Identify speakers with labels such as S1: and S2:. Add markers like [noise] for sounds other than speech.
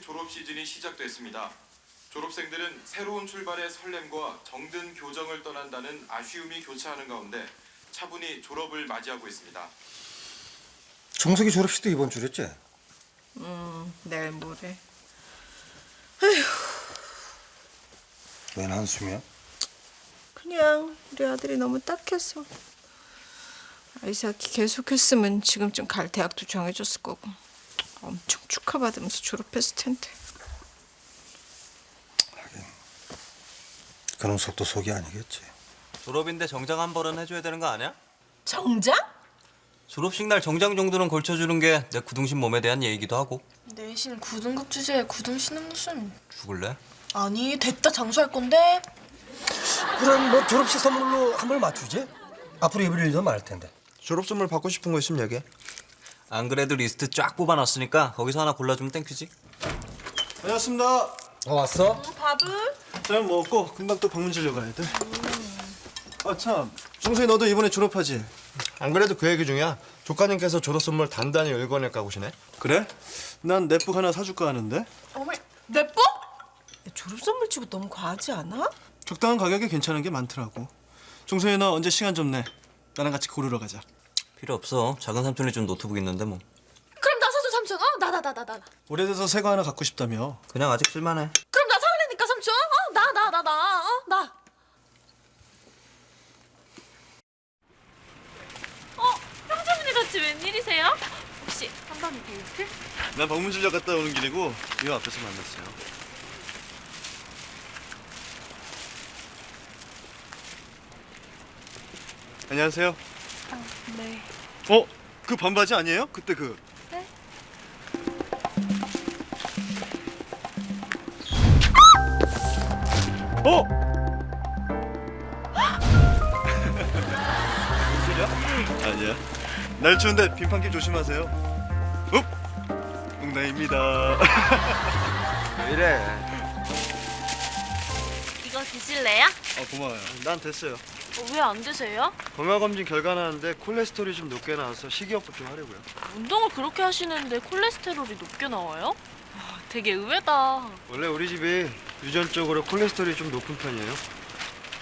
S1: 졸업 시즌이 시작됐습니다. 졸업생들은 새로운 출발의 설렘과 정든 교정을 떠난다는 아쉬움이 교차하는 가운데 차분히 졸업을 맞이하고 있습니다.
S2: 정석이 졸업식도 이번 주랬지?
S3: 내일 모레.
S2: 웬 한숨이야?
S3: 그냥 우리 아들이 너무 딱해서. 아이삭이 계속했으면 지금쯤 갈 대학도 정해졌을 거고 엄청 축하받으면서 졸업했을 텐데.
S2: 그런 속도 속이 아니겠지.
S4: 졸업인데 정장 한 벌은 해줘야 되는 거 아니야?
S5: 정장?
S4: 졸업식 날 정장 정도는 걸쳐주는 게 내 구둥신 몸에 대한 예의기도 하고
S5: 내신 구등급 주제에 구등 신는 무슨
S4: 죽을래?
S5: 아니 됐다 장수할 건데
S2: 그럼 뭐 졸업식 선물로 한 벌 맞추지? 앞으로 입을 일도 많을 텐데.
S6: 졸업 선물 받고 싶은 거 있으면 얘기해.
S4: 안 그래도 리스트 쫙 뽑아놨으니까 거기서 하나 골라주면 땡큐지
S6: 반갑습니다.
S2: 어 왔어?
S5: 밥은?
S6: 잘 먹고 금방 또 방문 진료 가야 돼. 아 참, 종석이 너도 이번에 졸업하지?
S7: 안 그래도 그 얘기 중이야. 조카님께서 졸업 선물 단단히 일권을 까고시네.
S6: 그래? 난 넷북 하나 사줄까 하는데
S5: 어머 내 뽀? 졸업 선물 치고 너무 과하지 않아?
S6: 적당한 가격에 괜찮은 게 많더라고. 종석이 너 언제 시간 좀 내. 나랑 같이 고르러 가자.
S4: 필요 없어 작은 삼촌이 준 노트북 있는데 뭐
S5: 그럼 나 사줘 삼촌 어? 나 나 나 나 나
S6: 오래돼서 새 거 하나 갖고 싶다며.
S4: 그냥 아직 쓸만해
S5: 그럼 나 사려니까 삼촌 어? 나 나 나 나 어? 나
S8: 형제분이 같이 웬일이세요? 혹시 한밤 데이트?
S6: 난 방문 진료 갔다 오는 길이고 이 앞에서 만났어요. 안녕하세요.
S8: 네.
S6: 어? 그 반바지 아니에요? 그때 그.
S8: 네?
S6: 어? [gasps] 소리야? 아니야. 날 추운데 빙판길 조심하세요. 읍! 농담입니다.
S7: 왜 이래?
S8: 이거 드실래요?
S6: 아 고마워요. 난 됐어요.
S8: 왜안 드세요?
S7: 검화 검진 결과 나왔는데 콜레스테롤이 좀 높게 나와서 식이요법 좀 하려고요.
S8: 운동을 그렇게 하시는데 콜레스테롤이 높게 나와요? 아, 되게 의외다.
S7: 원래 우리 집이 유전적으로 콜레스테롤이 좀 높은 편이에요.